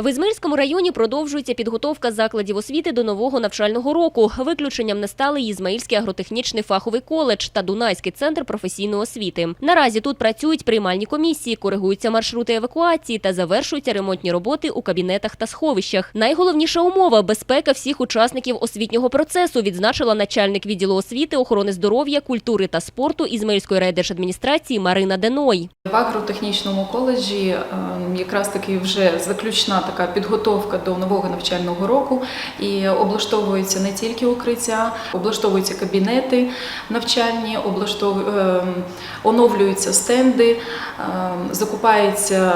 В Ізмаїльському районі продовжується підготовка закладів освіти до нового навчального року. Виключенням не стали Ізмаїльський агротехнічний фаховий коледж та Дунайський центр професійної освіти. Наразі тут працюють приймальні комісії, коригуються маршрути евакуації та завершуються ремонтні роботи у кабінетах та сховищах. Найголовніша умова безпека всіх учасників освітнього процесу, відзначила начальник відділу освіти, охорони здоров'я, культури та спорту Ізмаїльської райдержадміністрації Марина Деной. В агротехнічному коледжі е, якраз таки вже заключна така підготовка до нового навчального року. І облаштовуються не тільки укриття, облаштовуються кабінети навчальні, облаштов... е, оновлюються стенди, е, закупається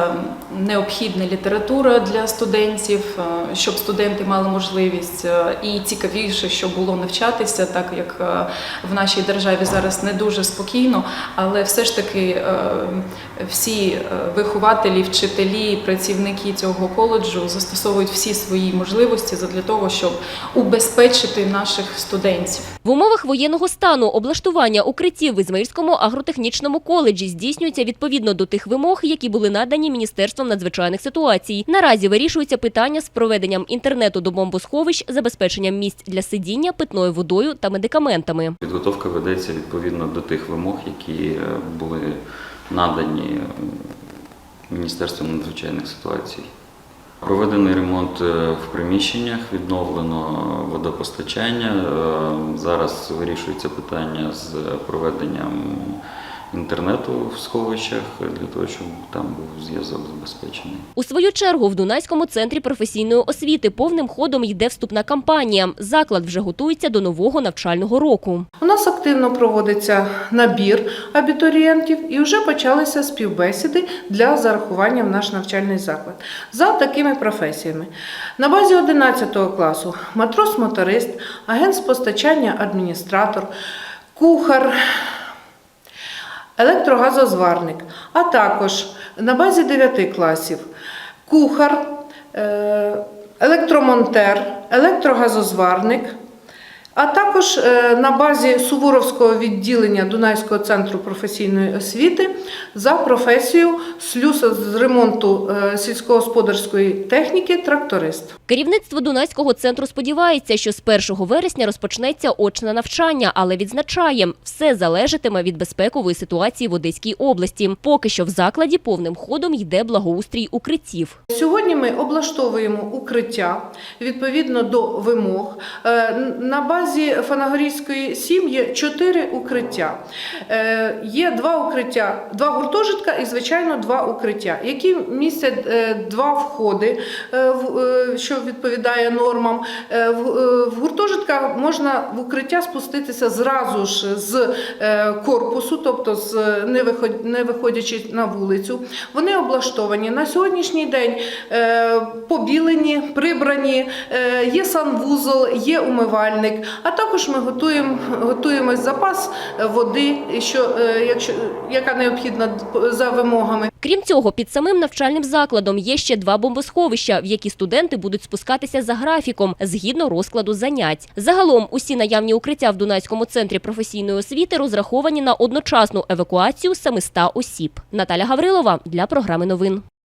необхідна література для студентів, е, щоб студенти мали можливість е, і цікавіше, щоб було навчатися, так як е, в нашій державі зараз не дуже спокійно, але все ж таки е, всі вихователі, вчителі, працівники цього коледжу застосовують всі свої можливості для того, щоб убезпечити наших студентів. В умовах воєнного стану облаштування укриттів в Ізмаїльському агротехнічному коледжі здійснюється відповідно до тих вимог, які були надані Міністерством надзвичайних ситуацій. Наразі вирішується питання з проведенням інтернету до бомбосховищ, забезпеченням місць для сидіння, питною водою та медикаментами. Підготовка ведеться відповідно до тих вимог, які е, були надані Міністерством надзвичайних ситуацій. Проведений ремонт е, в приміщеннях, відновлено водопостачання. Е, Зараз вирішується питання з проведенням інтернету в сховищах для того, щоб там був зв'язок забезпечений. У свою чергу в Дунайському центрі професійної освіти повним ходом йде вступна кампанія. Заклад вже готується до нового навчального року. У нас активно проводиться набір абітурієнтів і вже почалися співбесіди для зарахування в наш навчальний заклад за такими професіями. На базі 11 класу матрос-моторист, агент з постачання адміністратор, кухар, електрогазозварник, а також на базі 9 класів кухар, е, електромонтер, електрогазозварник. А також е, на базі Суворовського відділення Дунайського центру професійної освіти за професію слюса з ремонту е, сільськогосподарської техніки тракторист. Керівництво Дунайського центру сподівається, що з 1 вересня розпочнеться очне навчання, але відзначає, все залежатиме від безпекової ситуації в Одеській області. Поки що в закладі повним ходом йде благоустрій укриттів. Сьогодні ми облаштовуємо укриття відповідно до вимог. Е, На базі Фанагорійської 7 є чотири укриття. Е, Є два укриття, два гуртожитка і, звичайно, два укриття, які містять е, два входи, е, що відповідає нормам. Е, В е, гуртожитках можна в укриття спуститися зразу ж з е, корпусу, тобто з не виходячи на вулицю. Вони облаштовані на сьогоднішній день побілені, прибрані, є санвузол, є умивальник. А також ми готуємо готуємо запас води, що якщо яка необхідна за вимогами. Крім цього, під самим навчальним закладом є ще два бомбосховища, в які студенти будуть спускатися за графіком згідно розкладу занять. Загалом усі наявні укриття в Дунайському центрі професійної освіти розраховані на одночасну евакуацію 700 осіб. Наталя Гаврилова для програми новин.